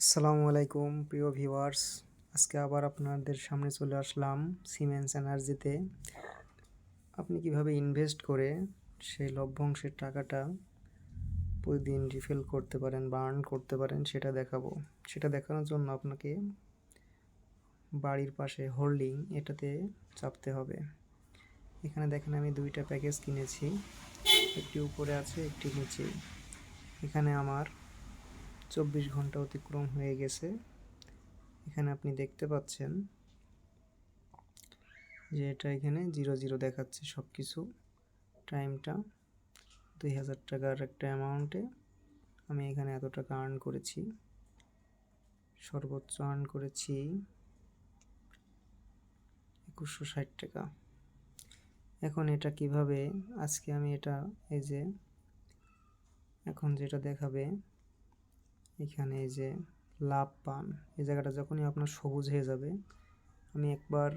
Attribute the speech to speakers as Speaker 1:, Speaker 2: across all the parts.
Speaker 1: আসসালামু আলাইকুম, প্রিয় ভিউয়ার্স। আজকে আবার আপনাদের সামনে চলে আসলাম সিমেন্স এনার্জিতে আপনি কীভাবে ইনভেস্ট করে সেই লভ্যাংশের টাকাটা প্রতিদিন রিফিল করতে পারেন বা আর্ন করতে পারেন সেটা দেখাবো। সেটা দেখানোর জন্য আপনাকে বাড়ির পাশে হোল্ডিং এটাতে চাপতে হবে। এখানে দেখেন আমি দুইটা প্যাকেজ কিনেছি। একটি উপরে আছে, একটি নিচে। এখানে আমার চব্বিশ ঘণ্টা অতিক্রম হয়ে গেছে। এখানে আপনি দেখতে পাচ্ছেন যে এটা এখানে জিরো জিরো দেখাচ্ছে সব কিছু টাইমটা দুই হাজার টাকার একটা অ্যামাউন্টে। আমি এখানে এত টাকা আর্ন করেছি। সর্বোচ্চ আর্ন করেছি একুশশো ষাট টাকা। এখন এটা কীভাবে? আজকে আমি এটা এই যে এখন যেটা দেখাবে এখানে এই যে লাভ পান, এই জায়গাটা যখনই আপনার সবুজ হয়ে যাবে, আমি একবার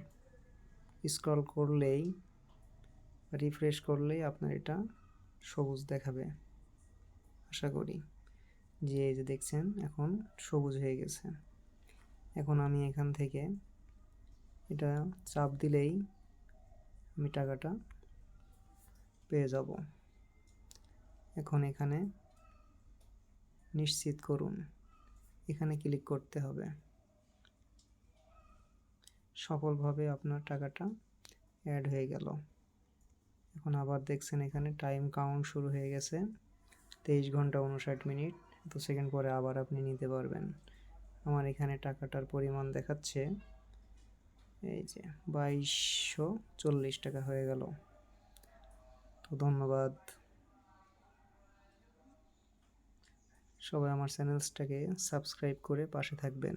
Speaker 1: স্ক্রল করলেই রিফ্রেশ করলেই আপনার এটা সবুজ দেখাবে। আশা করি যে এই যে দেখছেন, এখন সবুজ হয়ে গেছে। এখন আমি এখান থেকে এটা চাপ দিলেই আমি টাকাটা পেয়ে যাব। এখন এখানে নিশ্চিত করুন। এখানে ক্লিক করতে হবে। সফলভাবে আপনার টাকাটা অ্যাড হয়ে গেল। এখন আবার দেখছেন এখানে টাইম কাউন্ট শুরু হয়ে গেছে। তেইশ ঘণ্টা উনষাট মিনিট। এত সেকেন্ড পরে আবার আপনি নিতে পারবেন। আমার এখানে টাকাটার পরিমাণ দেখাচ্ছে। এই যে বাইশশো চল্লিশ টাকা হয়ে গেল। তো ধন্যবাদ। সবাই আমার চ্যানেলসটাকে সাবস্ক্রাইব করে পাশে থাকবেন।